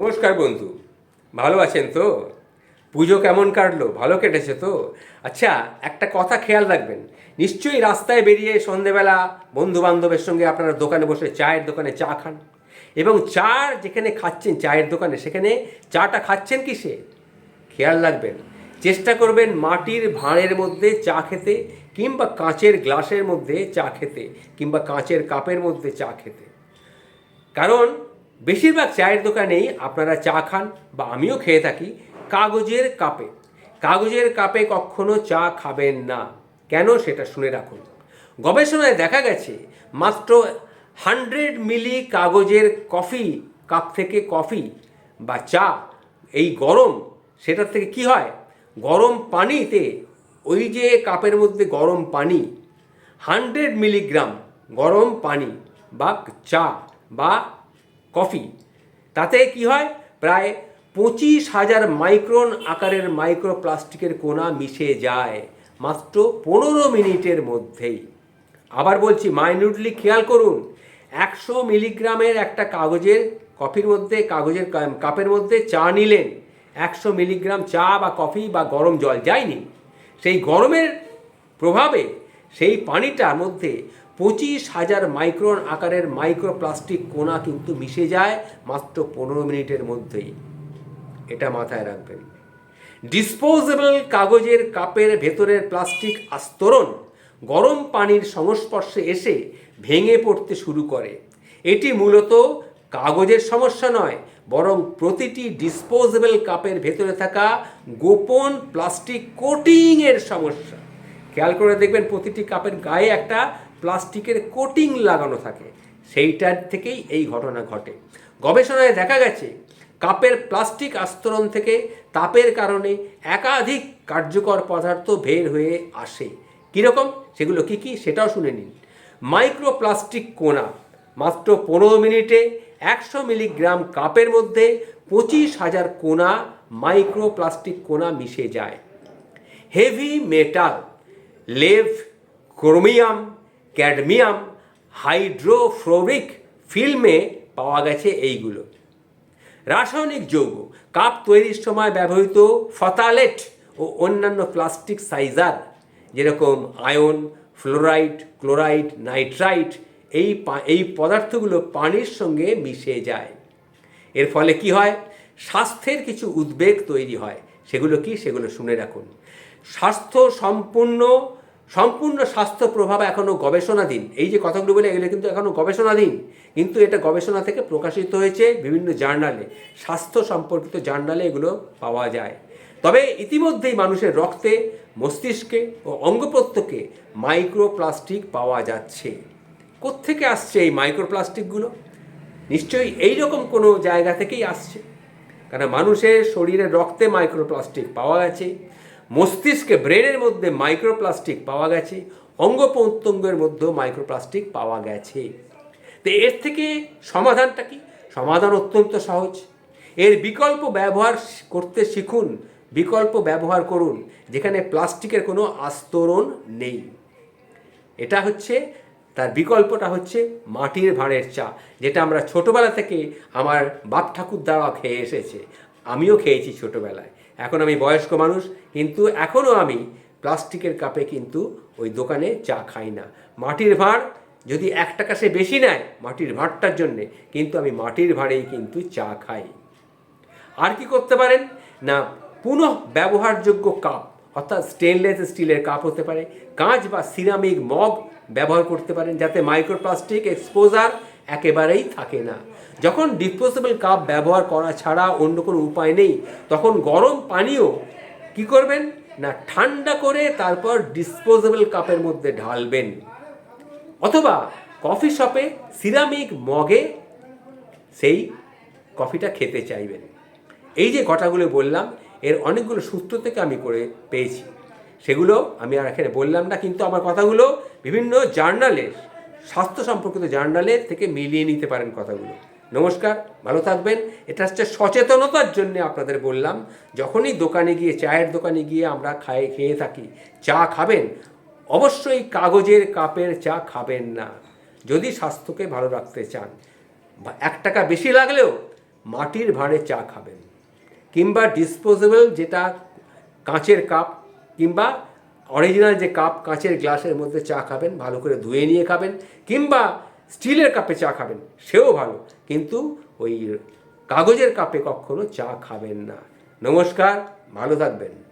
নমস্কার বন্ধু। ভালো আছেন তো? পুজো কেমন কাটলো? ভালো কেটেছে তো? আচ্ছা একটা কথা খেয়াল রাখবেন। নিশ্চয়ই রাস্তায় বেরিয়ে সন্ধেবেলা বন্ধু বান্ধবের সঙ্গে আপনারা দোকানে বসে চায়ের দোকানে চা খান। এবং চা যেখানে খাচ্ছেন, চায়ের দোকানে, সেখানে চাটা খাচ্ছেন কিসে? খেয়াল রাখবেন, চেষ্টা করবেন মাটির ভাঁড়ের মধ্যে চা খেতে কিংবা কাঁচের গ্লাসের মধ্যে চা খেতে কিংবা কাঁচের কাপের মধ্যে চা খেতে। কারণ বেশিরভাগ চায়ের দোকানেই আপনারা চা খান বা আমিও খেয়ে থাকি কাগজের কাপে। কাগজের কাপে কখনো চা খাবেন না। কেন সেটা শুনে রাখুন। গবেষণায় দেখা গেছে, মাত্র হান্ড্রেড মিলি কাগজের কফি, কাপ থেকে কফি বা চা, এই গরম, সেটার থেকে কি হয়? গরম পানিতে, ওই যে কাপের মধ্যে গরম পানি, হান্ড্রেড মিলিগ্রাম গরম পানি বা চা বা কফি। তাতে কি হয়? প্রায় পঁচিশ হাজার মাইক্রন আকারের মাইক্রোপ্লাস্টিকের কোনা মিশে যায় মাত্র পনেরো মিনিটের মধ্যেই। আবার বলছি মাইনিউটলি খেয়াল করুন, একশো মিলিগ্রামের একটা কাগজের কফির মধ্যে, কাগজের কাপের মধ্যে চা নিলেন। একশো মিলিগ্রাম চা বা কফি বা গরম জল যায়নি। সেই গরমের প্রভাবে সেই পানিটার মধ্যে পঁচিশ হাজার মাইক্রন আকারের মাইক্রোপ্লাস্টিক কোনা কিন্তু মিশে যায় মাত্র পনেরো মিনিটের মধ্যেই। এটা মাথায় রাখবেন। ডিসপোজেবল কাগজের কাপের ভেতরের প্লাস্টিক আস্তরণ গরম পানির সংস্পর্শে এসে ভেঙে পড়তে শুরু করে। এটি মূলত কাগজের সমস্যা নয়, বরং প্রতিটি ডিসপোজেবল কাপের ভেতরে থাকা গোপন প্লাস্টিক কোটিংয়ের সমস্যা। খেয়াল করে দেখবেন প্রতিটি কাপের গায়ে একটা প্লাস্টিকের কোটিং লাগানো থাকে। সেইটার থেকেই এই ঘটনা ঘটে। গবেষণায় দেখা গেছে, কাপের প্লাস্টিক আস্তরণ থেকে তাপের কারণে একাধিক কার্যকর পদার্থ বের হয়ে আসে। কীরকম? সেগুলো কি কি? সেটাও শুনে নিন। মাইক্রোপ্লাস্টিক কোনা, মাত্র পনেরো মিনিটে একশো মিলিগ্রাম কাপের মধ্যে পঁচিশ হাজার কোনা মাইক্রোপ্লাস্টিক কোনা মিশে যায়। Heavy metal, lead chromium cadmium hydrofluoric ফিল্মে পাওয়া গেছে এইগুলো। রাসায়নিক যৌগ, কাপ তৈরির সময় ব্যবহৃত ফতালেট ও অন্যান্য প্লাস্টিক সাইজার যেরকম আয়ন, ফ্লোরাইড, ক্লোরাইড, নাইট্রাইট, এই এই পদার্থগুলো পানির সঙ্গে মিশে যায়। এর ফলে কি হয়? স্বাস্থ্যের কিছু উদ্বেগ তৈরি হয়। সেগুলো কি? সেগুলো শুনে রাখুন। স্বাস্থ্য সম্পূর্ণ সম্পূর্ণ স্বাস্থ্য প্রভাব এখনও গবেষণাধীন। এই যে কথাগুলো বলে, এগুলো কিন্তু এখনও গবেষণাধীন। কিন্তু এটা গবেষণা থেকে প্রকাশিত হয়েছে বিভিন্ন জার্নালে। স্বাস্থ্য সম্পর্কিত জার্নালে এগুলো পাওয়া যায়। তবে ইতিমধ্যেই মানুষের রক্তে, মস্তিষ্কে ও অঙ্গ প্রত্যঙ্গে মাইক্রোপ্লাস্টিক পাওয়া যাচ্ছে। কোত্থেকে আসছে এই মাইক্রোপ্লাস্টিকগুলো? নিশ্চয়ই এই রকম কোনো জায়গা থেকেই আসছে। কারণ মানুষের শরীরে রক্তে মাইক্রোপ্লাস্টিক পাওয়া গেছে। মস্তিষ্কে ব্রেনের মধ্যে মাইক্রোপ্লাস্টিক পাওয়া গেছে অঙ্গ প্রত্যঙ্গের মধ্যেও মাইক্রোপ্লাস্টিক পাওয়া গেছে। তো এর থেকে সমাধানটা কি? সমাধান অত্যন্ত সহজ। এর বিকল্প ব্যবহার করতে শিখুন, বিকল্প ব্যবহার করুন, যেখানে প্লাস্টিকের কোনো আস্তরণ নেই। এটা হচ্ছে, তার বিকল্পটা হচ্ছে মাটির ভাঁড়ের চা, যেটা আমরা ছোটোবেলা থেকে আমার বাপ ঠাকুর দ্বারা খেয়ে এসেছে। আমিও খেয়েছি ছোটোবেলায়। এখন আমি বয়স্ক মানুষ, কিন্তু এখনও আমি প্লাস্টিকের কাপে কিন্তু ওই দোকানে চা খাই না। মাটির ভাঁড় যদি এক টাকা সে বেশি নেয় মাটির ভাঁড়টার জন্যে, কিন্তু আমি মাটির ভাঁড়েই কিন্তু চা খাই। আর কি করতে পারেন? না, পুনঃ ব্যবহারযোগ্য কাপ, অর্থাৎ স্টেনলেস স্টিলের কাপ হতে পারে, কাঁচ বা সিরামিক মগ ব্যবহার করতে পারেন, যাতে মাইক্রোপ্লাস্টিক এক্সপোজার একেবারেই থাকে না। যখন ডিসপোজেবল কাপ ব্যবহার করা ছাড়া অন্য কোনো উপায় নেই, তখন গরম পানীয় কি করবেন? না, ঠান্ডা করে তারপর ডিসপোজেবল কাপের মধ্যে ঢালবেন। অথবা কফি শপে সিরামিক মগে সেই কফিটা খেতে চাইবেন। এই যে কথাগুলো বললাম, এর অনেকগুলো সূত্র থেকে আমি করে পেয়েছি। সেগুলো আমি আর এখানে বললাম না, কিন্তু আমার কথাগুলো বিভিন্ন জার্নালে স্বাস্থ্য সম্পর্কিত জার্নালে থেকে মিলিয়ে নিতে পারেন কথাগুলো। নমস্কার, ভালো থাকবেন। এটা হচ্ছে সচেতনতার জন্য আপনাদের বললাম, যখনই দোকানে গিয়ে, চায়ের দোকানে গিয়ে আমরা খাই, খেয়ে থাকি, চা খাবেন, অবশ্যই কাগজের কাপের চা খাবেন না। যদি স্বাস্থ্যকে ভালো রাখতে চান, বা এক টাকা বেশি লাগলেও মাটির ভাঁড়ে চা খাবেন। কিংবা ডিসপোজেবল যেটা কাঁচের কাপ, কিংবা অরিজিনাল যে কাপ কাঁচের গ্লাসের মধ্যে চা খাবেন, ভালো করে ধুয়ে নিয়ে খাবেন, কিংবা স্টিলের কাপে চা খাবেন, সেও ভালো। কিন্তু ওই কাগজের কাপে কখনো চা খাবেন না। নমস্কার, ভালো থাকবেন।